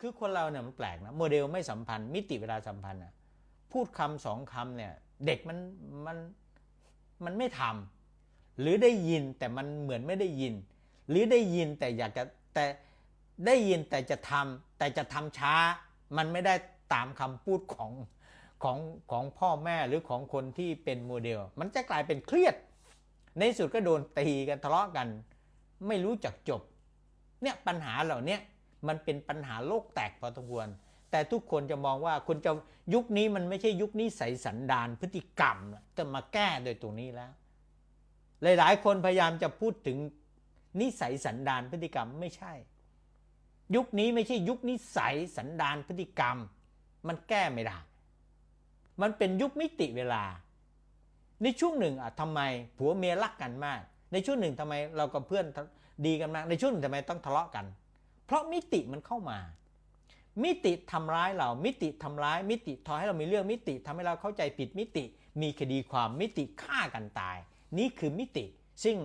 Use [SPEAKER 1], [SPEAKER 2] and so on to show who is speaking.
[SPEAKER 1] คือคนเราเนี่ยมันแปลกนะโมเดลไม่สัมพันธ์ มิติเวลาสัมพันธ์อะพูดคำสองคำเนี่ย เด็กมันมันมันไม่ทำหรือได้ยินแต่มันเหมือนไม่ได้ยิน หรือได้ยินแต่อยากจะแต่ได้ยินแต่จะทำแต่จะทำช้า มันไม่ได้ตามคำพูดของของของพ่อแม่หรือของคนที่เป็นโมเดล มันจะกลายเป็นเครียด ในสุดก็โดนตีกันทะเลาะกัน ไม่รู้จักจบ เนี่ยปัญหาเหล่านี้ มันเป็นปัญหาโลกแตกพอสมควร แต่ทุกคนจะมองว่าคุณจะยุคนี้มันไม่ใช่ยุคนิสัยสันดานพฤติกรรมจะมาแก้โดยตรงนี้แล้ว หลาย ๆ คนพยายามจะพูดถึงนิสัยสันดานพฤติกรรมไม่ใช่ ยุคนี้ไม่ใช่ยุคนิสัยสันดานพฤติกรรม มันแก้ไม่ได้ มันเป็นยุคมิติเวลา ในช่วงหนึ่งอะทำไมผัวเมียรักกันมาก ในช่วงหนึ่งทำไมเรากับเพื่อนดีกันมาก ในช่วงหนึ่งทำไมต้องทะเลาะกัน เพราะมิติมันเข้ามา มิติทำร้ายเรา มิติทำร้าย มิติทอให้เรามีเรื่อง มิติทำให้เราเข้าใจผิด มิติ มีคดีความ มิติฆ่ากันตาย นี่คือมิติ ซึ่ง